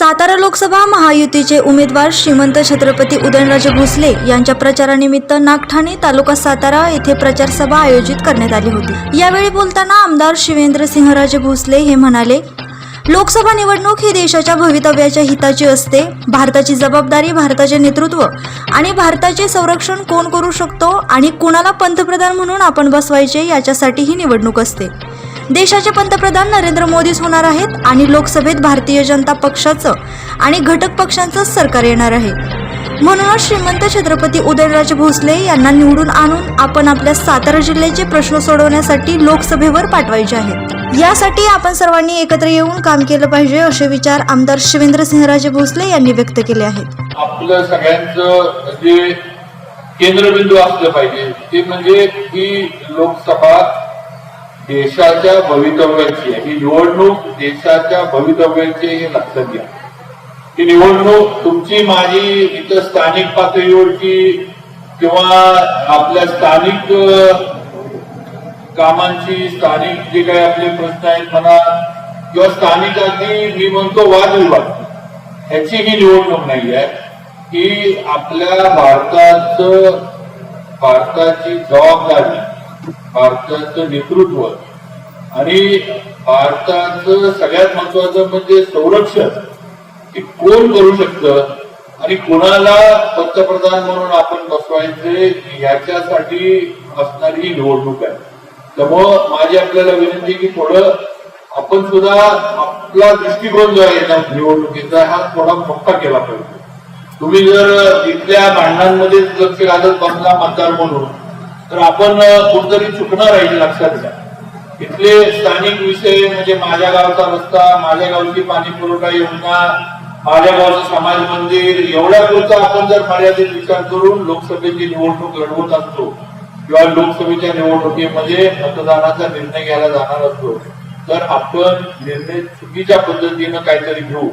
सातारा लोकसभा महायुतीचे उमेदवार श्रीमंत छत्रपती उदयनराजे भोसले यांच्या प्रचारानिमित्त नागठाणे तालुका सातारा येथे प्रचारसभा आयोजित करण्यात आली होती. यावेळी बोलताना आमदार शिवेंद्र सिंहराजे भोसले हे म्हणाले लोकसभा निवडणूक ही देशाच्या भवितव्याच्या हिताची असते. भारताची जबाबदारी भारताचे नेतृत्व आणि भारताचे संरक्षण कोण करू शकतो आणि कुणाला पंतप्रधान म्हणून आपण बसवायचे याच्यासाठी ही निवडणूक असते. देशाचे पंतप्रधान नरेंद्र मोदीच होणार आहेत आणि लोकसभेत भारतीय जनता पक्षाचं आणि घटक पक्षांचं सरकार येणार आहे. म्हणूनच श्रीमंत छत्रपती उदयनराजे भोसले यांना निवडून आणून आपण आपल्या सातारा जिल्ह्याचे प्रश्न सोडवण्यासाठी लोकसभेवर पाठवायचे आहेत. यासाठी आपण सर्वांनी एकत्र येऊन काम केलं पाहिजे असे विचार आमदार शिवेंद्र सिंहराजे भोसले यांनी व्यक्त केले आहेत. आपलं सगळ्यांचं जे केंद्रबिंदू असलं पाहिजे ते म्हणजे ही लोकसभा देशाच्या भवितव्याची आहे. ही निवडणूक देशाच्या भवितव्याची हे लक्षात घ्या. ही निवडणूक तुमची माझी इथं स्थानिक पातळीवरची किंवा आपल्या स्थानिक कामांची स्थानिक जे काही आपले प्रश्न आहेत म्हणा किंवा स्थानिक मी म्हणतो वादविवाद ह्याची ही निवडणूक नाही आहे. ही आपल्या भारताचं भारताची जबाबदारी भारताचं नेतृत्व आणि भारताचं सगळ्यात महत्वाचं म्हणजे संरक्षण. हे कोण करू शकतं? आणि कोणाला पंतप्रधान म्हणून आपण बसवायचे याच्यासाठी असणारी ही निवडणूक आहे. त्यामुळं माझी आपल्याला विनंती की थोडं आपण सुद्धा आपला दृष्टिकोन जो आहे ना निवडणुकीचा हा थोडा मोठा केला पाहिजे. तुम्ही जर इथल्या भांडणांमध्येच लक्ष घालत बसला मतदार म्हणून तर आपण कुठतरी चुकणार आहे लक्षात घ्या. इथले स्थानिक विषय म्हणजे माझ्या गावचा रस्ता माझ्या गावची पाणी पुरवठा योजना माझ्या गावचं समाज मंदिर एवढ्या पुरता आपण जर मर्यादित विचार करून लोकसभेची निवडणूक लढवत असतो किंवा लोकसभेच्या निवडणुकीमध्ये मतदानाचा निर्णय घ्यायला जाणार असतो तर आपण निर्णय चुकीच्या पद्धतीनं काहीतरी घेऊ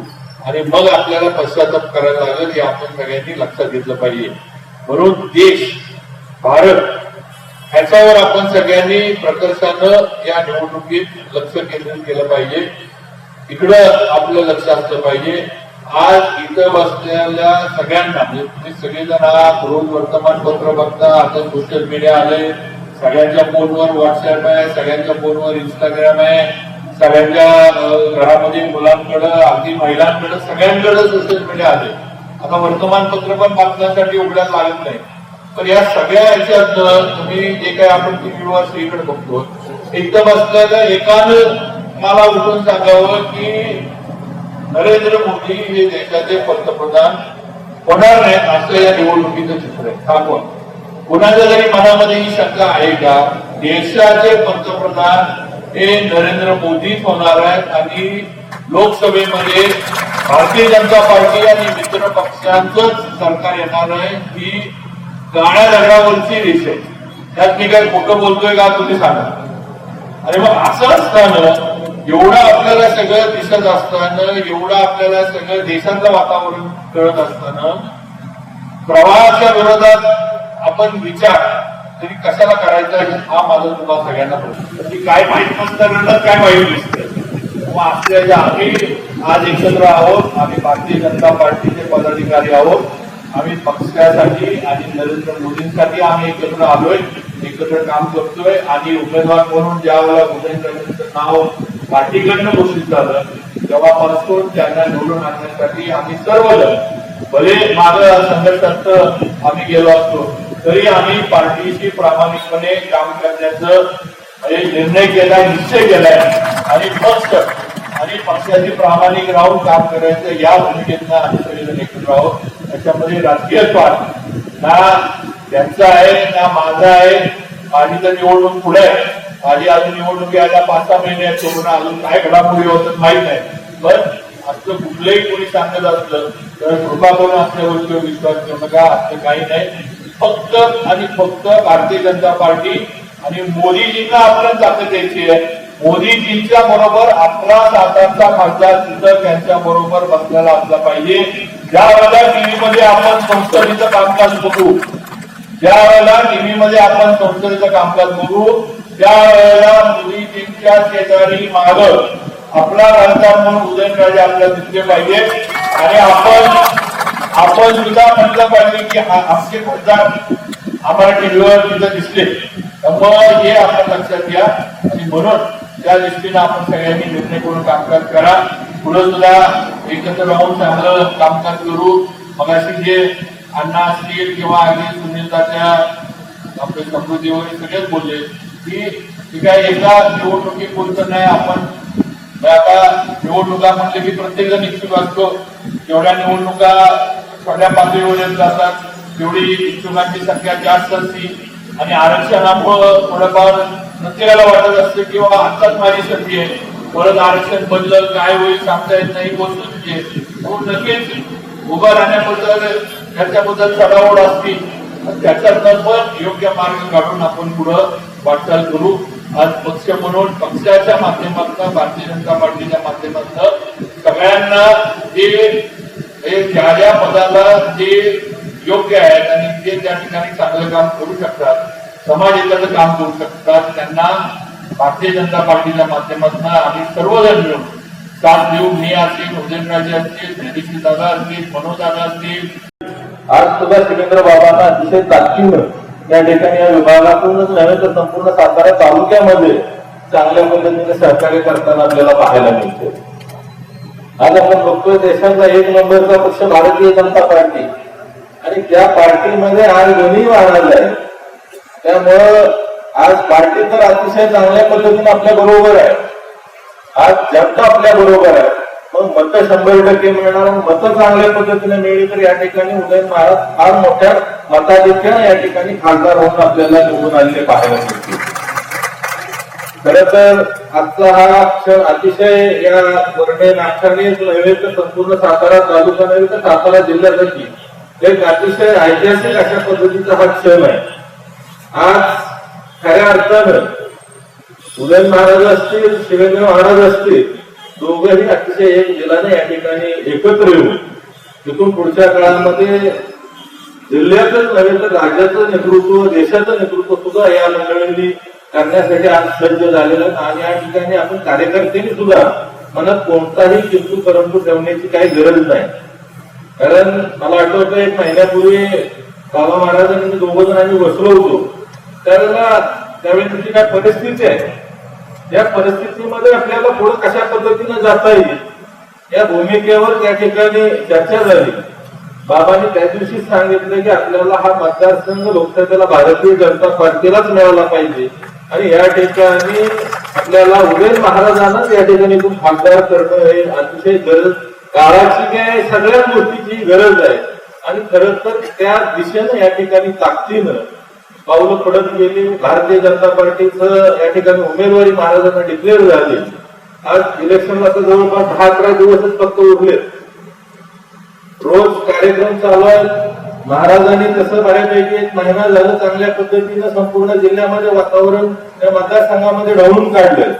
आणि मग आपल्याला पश्चाताप करायला लागेल हे आपण सगळ्यांनी लक्षात घेतलं पाहिजे. म्हणून देश भारत ह्याच्यावर आपण सगळ्यांनी प्रकर्षानं या निवडणुकीत लक्ष केंद्रित केलं पाहिजे. इकडं आपलं लक्ष असलं पाहिजे. आज इथं बसलेल्या सगळ्यांना म्हणजे तुम्ही सगळेजण आहात रोज वर्तमानपत्र बघता आता सोशल मीडिया आले सगळ्यांच्या फोनवर व्हॉट्सअप आहे सगळ्यांच्या फोनवर इंस्टाग्राम आहे. सगळ्यांच्या घरामध्ये मुलांकडं अगदी महिलांकडं सगळ्यांकडे सोशल मीडिया आले आता वर्तमानपत्र पण बातम्यांसाठी उघडायला लागत नाही. तर या सगळ्या ह्याच्यात तुम्ही जे काय आपण टीव्हीवर सगळीकडे बघतो एकदम असलेल्या एकानं मला उठून सांगावं की नरेंद्र मोदी हे देशाचे पंतप्रधान होणार नाही असं या निवडणुकीचं चित्र आहे. थांबवा कुणाच्या जरी मनामध्ये ही शंका आहे का? देशाचे पंतप्रधान हे नरेंद्र मोदीच होणार आहेत आणि लोकसभेमध्ये भारतीय जनता पार्टी आणि मित्र पक्षांचंच सरकार येणार आहे ही काळ्या दगडावरची रेष आहे. त्यात मी काय खोटं बोलतोय का तुम्ही सांगा. आणि मग असं असताना एवढं आपल्याला सगळं दिसत असताना एवढं आपल्याला सगळं देशाचं वातावरण कळत असताना प्रवाहाच्या विरोधात आपण विचार तरी कशाला करायचा हा माझा तुम्हाला सगळ्यांना प्रश्न की काय माहीत नसताना काय माहीत दिसतं मग आपल्या ज्या आम्ही आज एकत्र आहोत आम्ही भारतीय जनता पार्टीचे पदाधिकारी आहोत. आम्ही पक्षासाठी आणि नरेंद्र मोदींसाठी आम्ही एकत्र आलोय एकत्र काम करतोय आणि उमेदवार म्हणून ज्या वेळेला उदयनराजेंचं नाव पार्टीकडनं घोषित झालं तेव्हापासून त्यांना निवडून आणण्यासाठी आम्ही सर्व भले मागं संघर्षात आम्ही गेलो असतो तरी आम्ही पार्टीशी प्रामाणिकपणे काम करण्याचं म्हणजे निर्णय केलाय निश्चय केलाय. आणि पक्ष आणि पक्षाची प्रामाणिक राहून काम करायचं या भूमिकेतनं आम्ही सगळेजण एकत्र आहोत. त्याच्यामध्ये राजकीय पाठ. ना त्यांचा आहे ना माझा आहे. माझी तर निवडणूक पुढे आहे. माझी अजून निवडणूक यायला पाच सहा महिने आहेत. कोरोना अजून काय घडामोडी होतात माहीत नाही. पण असं कुठलंही कोणी सांगत असलं तर कृपा करून आपल्या गोष्टीवर विश्वास ठेवू नका. असं काही नाही. फक्त आणि फक्त भारतीय जनता पार्टी आणि मोदीजींना आपल्याला ताकद द्यायची आहे. मोदीजींच्या बरोबर आपला सातारचा खासदार सुद्धा त्यांच्या बरोबर बसलेला असला पाहिजे. ज्या वेळेला टीव्ही मध्ये आपण संसदेचं कामकाज करू ज्या वेळेला टीव्ही मध्ये आपण संसदेचं कामकाज करू त्या वेळेला मोदीजींच्या शेजारी माग आपला राजा म्हणून उदयनराजे आपल्याला दिसले पाहिजे. आणि आपण आपण सुद्धा म्हटलं पाहिजे की आमचे खासदार आम्हाला टीव्हीवर तिथं दिसले. त्यामुळे हे आपण लक्षात घ्या. आणि म्हणून त्या दृष्टीनं आपण सगळ्यांनी निर्णय करून कामकाज करा. पुढे सुद्धा एकत्र राहून चांगलं कामकाज करू. मगाशी जे अण्णा असतील किंवा आधी सुनीलदाच्या आपले समृद्धी वगैरे सगळेच बोलले की ही काय एका बोलत नाही आपण. आता निवडणुका म्हटले की प्रत्येक जण इच्छुक असतो. जेवढ्या निवडणुका छोट्या पातळीवर येत जातात तेवढी इच्छुकांची संख्या जास्त असते. आणि आरक्षणामुळं थोडंफार प्रत्येकाला वाटत असते किंवा आत्ताच माझी संधी आहे. परत आरक्षण बदलत काय होईल सांगता येत नाही. गोष्ट म्हणून नक्कीच उभं राहण्याबद्दल त्याच्याबद्दल चढाओढ असते पण त्याच्यातनं पण योग्य मार्ग काढून आपण पुढं वाटचाल करू. आज पक्ष म्हणून पक्षाच्या माध्यमातून भारतीय जनता पार्टीच्या माध्यमातून सगळ्यांना जे ज्या ज्या पदाला जे योग्य आहेत आणि जे त्या ठिकाणी चांगलं काम करू शकतात समाज हिताचं काम करू शकतात त्यांना भारतीय जनता पार्टीच्या माध्यमातून आम्ही सर्वजण मिळून साथ देऊ मी असतील उदयनराजे असतील ज्ञानेश्वर दादा असतील मनोज दादा असतील. आज सुद्धा शिवेंद्र बाबांना अतिशय ताकदीनं या ठिकाणी या विभागातूनच नव्हे तर संपूर्ण सातारा तालुक्यामध्ये चांगल्या पद्धतीने सहकार्य करताना आपल्याला पाहायला मिळते. आज आपण बघतोय देशाचा एक नंबरचा पक्ष भारतीय जनता पार्टी. आणि त्या पार्टीमध्ये आज दोन्ही महाराज आहे त्यामुळं आज पार्टी तर अतिशय चांगल्या पद्धतीने आपल्या बरोबर आहे. आज जनता आपल्या बरोबर आहे. मग मत शंभर टक्के मिळणार मत चांगल्या पद्धतीने मिळली तर या ठिकाणी उदय महाराज फार मोठ्या मताधिक्या या ठिकाणी खासदार होऊन आपल्याला निवडून आलेले पाहायला मिळतील. खर तर आजचा हा क्षण अतिशय या वर्णे नागठाणेच नव्हे तर संपूर्ण सातारा तालुका नव्हे तर सातारा जिल्ह्यासाठी एक अतिशय ऐतिहासिक अशा पद्धतीचा हा क्षण आहे. आज खऱ्या अर्थानं उदयन महाराज असतील शिवेंद्र महाराज असतील दोघंही अतिशय एक दिलाने या ठिकाणी एकत्र येऊन तिथून पुढच्या काळामध्ये जिल्ह्यातच नव्हे तर राज्याचं नेतृत्व देशाचं नेतृत्व सुद्धा या मंडळींनी करण्यासाठी आज सज्ज झालेलं आणि या ठिकाणी आपण कार्यकर्त्यांनी सुद्धा मनात कोणताही किंतू परंतु ठेवण्याची काही गरज नाही. कारण मला आठवतं एक महिन्यापूर्वी बाबा महाराजांनी दोघं जण आम्ही बसलो होतो. त्यावेळेला त्यावेळी तुमची काय परिस्थिती आहे? या परिस्थितीमध्ये आपल्याला पुढे कशा पद्धतीने जाता येईल? या भूमिकेवर त्या ठिकाणी चर्चा झाली. बाबांनी त्या दिवशी सांगितलं की आपल्याला हा मतदारसंघ लोकसभेला भारतीय जनता पार्टीलाच मिळाला पाहिजे. आणि या ठिकाणी आपल्याला उदय महाराजांनाच या ठिकाणी खूप खासदार करणं हे अतिशय गरज काळाची काय सगळ्या गोष्टीची गरज आहे. आणि खरं तर त्या दिशेनं या ठिकाणी ताकदीनं पावलं पडत गेली भारतीय जनता पार्टीचं या ठिकाणी उमेदवारी महाराजांना डिक्लेअर झाली. आज इलेक्शनला तर जवळपास दहा अकरा दिवसच फक्त उरलेत. रोज कार्यक्रम चालू आहेत महाराजांनी तसं बऱ्यापैकी एक महिना झालं चांगल्या पद्धतीनं संपूर्ण जिल्ह्यामध्ये वातावरण त्या मतदारसंघामध्ये ढवळून काढलं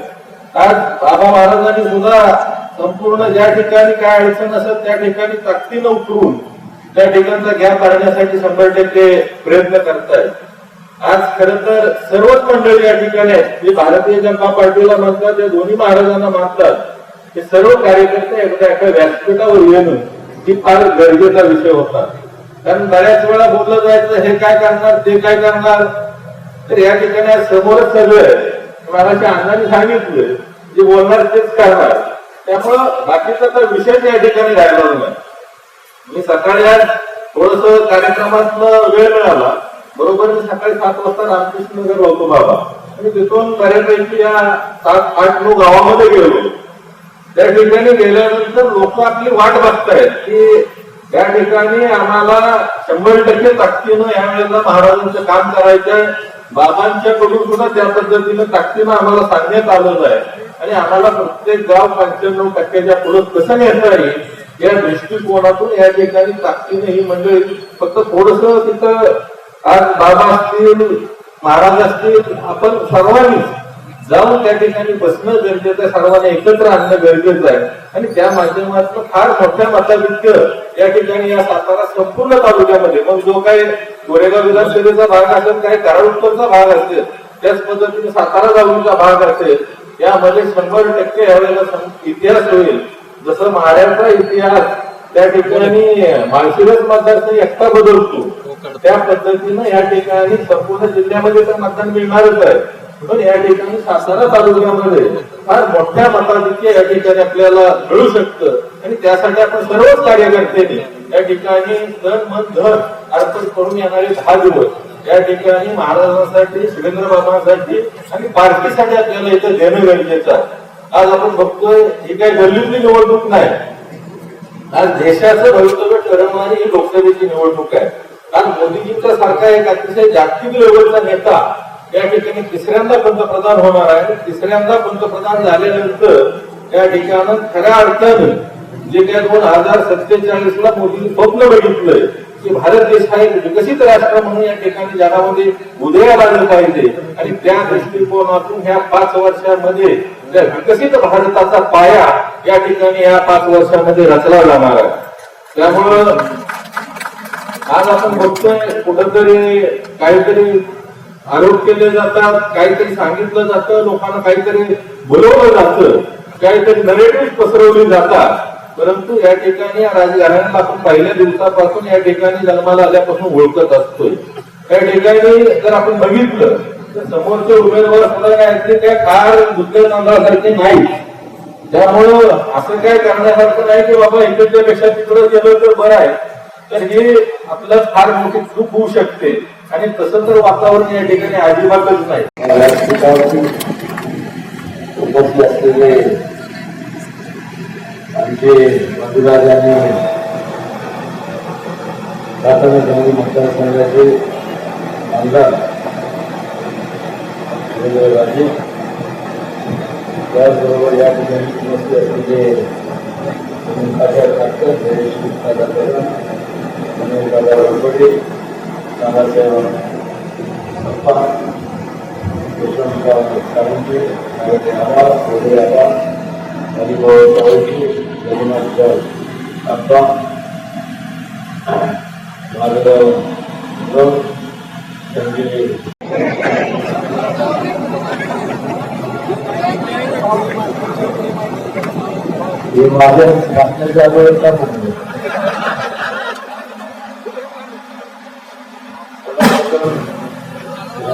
आज बाबा महाराजांनी सुद्धा संपूर्ण ज्या ठिकाणी काय अडचण असत त्या ठिकाणी ताकदीनं उतरून त्या ठिकाणचा गॅप काढण्यासाठी शंभर टक्के प्रयत्न करतायत. आज खर तर सर्वच मंडळी या ठिकाणी आहेत. जे भारतीय जनता पार्टीला मानतात या दोन्ही महाराजांना मानतात हे सर्व कार्यकर्ते एकदा एका व्यासपीठावर येणं ही फार गरजेचा विषय होता. कारण बऱ्याच वेळा बोललं जायचं हे काय करणार ते काय करणार? तर या ठिकाणी समोरच सगळं आहे महाराजच्या अण्णांनी सांगितलं जे बोलणार तेच करणार. त्यामुळं बाकीचा तर विषयच या ठिकाणी राहिला नाही. मी सकाळी आज थोडस कार्यक्रमात वेळ मिळाला. बरोबर मी सकाळी सात वाजता रामकृष्ण नगर होतो बाबा. आणि तिथून बऱ्यापैकी या सात आठ नऊ गावामध्ये गेलो. त्या ठिकाणी गेल्यानंतर लोक आपली वाट बघतायत की त्या ठिकाणी आम्हाला शंभर टक्के ताकदीनं या वेळेला महाराजांचं काम करायचंय. बाबांच्याकडून सुद्धा त्या पद्धतीनं ताकदीनं आम्हाला सांगण्यात आलेलं आहे. आणि आम्हाला प्रत्येक गाव पंच्याण्णव टक्क्याच्या पुढे कसं नेता येईल या दृष्टिकोनातून या ठिकाणी ताकदीने ही मंडळी फक्त थोडस तिथं आज बाबा असतील महाराज असतील आपण सर्वांनी जाऊन त्या ठिकाणी बसणं गरजेचं आहे. सर्वांना एकत्र आणणं गरजेचं आहे. आणि त्या माध्यमातून फार मोठ्या मताधिक्य या ठिकाणी या सातारा संपूर्ण तालुक्यामध्ये मग जो काही गोरेगाव विधानसभेचा भाग असेल काही कराड भाग असेल त्याच पद्धतीने सातारा तालुक्याचा भाग असेल यामध्ये शंभर टक्के यावेळेला इतिहास होईल. जसं माड्याचा इतिहास त्या ठिकाणी माळशिरस मतदारसंघ एकटा बदलतो. त्या पद्धतीनं या ठिकाणी संपूर्ण जिल्ह्यामध्ये तर मतदान मिळणारच आहे. पण या ठिकाणी सातारा तालुक्यामध्ये फार मोठ्या मताधिक्य या ठिकाणी आपल्याला मिळू शकतं. आणि त्यासाठी आपण सर्वच कार्यकर्त्यांनी या ठिकाणी धन मन धन अर्पण करून येणारे दहा दिवस या ठिकाणी महाराजांसाठी सुरेंद्र बाबांसाठी आणि पार्टीसाठी आपल्याला इथं देणं गरजेचं आहे. आज आपण बघतोय ही काही गल्लीतली निवडणूक नाही. आज देशाचं भवितव्य ठरवणारी ही लोकसभेची निवडणूक आहे. कारण मोदीजींच्या सारखा एक अतिशय जागतिक लेवलचा नेता या ठिकाणी तिसऱ्यांदा पंतप्रधान होणार आहे. तिसऱ्यांदा पंतप्रधान झाल्यानंतर या ठिकाणी खऱ्या अर्थानं जे काही दोन हजार सत्तेचाळीस ला मोदींनी स्वप्न बघितलंय की भारत देश हा एक विकसित राष्ट्र म्हणून या ठिकाणी जगामध्ये उदयाला आलं पाहिजे. आणि त्या दृष्टिकोनातून ह्या पाच वर्षामध्ये त्या विकसित भारताचा पाया या ठिकाणी या पाच वर्षामध्ये रचला जाणार आहे. त्यामुळं आज आपण बघतोय कुठंतरी काहीतरी आरोप केले जातात काहीतरी सांगितलं जातं लोकांना काहीतरी बोलवलं जातं काहीतरी नरेटिव्ह पसरवली जातात. परंतु या ठिकाणी या राजकारणाला आपण पहिल्या दिवसापासून या ठिकाणी जन्माला आल्यापासून ओळखत असतोय. या ठिकाणी जर आपण बघितलं तर समोरचे उमेदवार सुद्धा काय ते काय कार दुसऱ्या तांदळासारखे नाही त्यामुळं असं काय करण्यासारखं नाही की बाबा इकडच्या पेक्षा तिकडं गेलं तर बरं आहे. तर हे आपलं फार मोठी चूक होऊ शकते. आणि तसं तर वातावरण या ठिकाणी अजिबातच नाही. उपस्थित असलेले आमचे मधुराज आणि सातारा जंगली मतदारसंघाचे आमदार राजे त्याचबरोबर या ठिकाणी उपस्थित असलेले आचार्य डॉक्टर जयेश गुप्ता डॉक्टर मनोज दादा वरपडे नानासाहेब अप्पा यशवंतराव साळुंके नागरे आबा वगैरे आबा हरिभाऊ साळुंके रघुनाथराव अप्पा माधवराव गौड संजय हे माझ्या वाचण्याच्या अगोदर का म्हणतो अधिकारी छत्रपती शिवाजी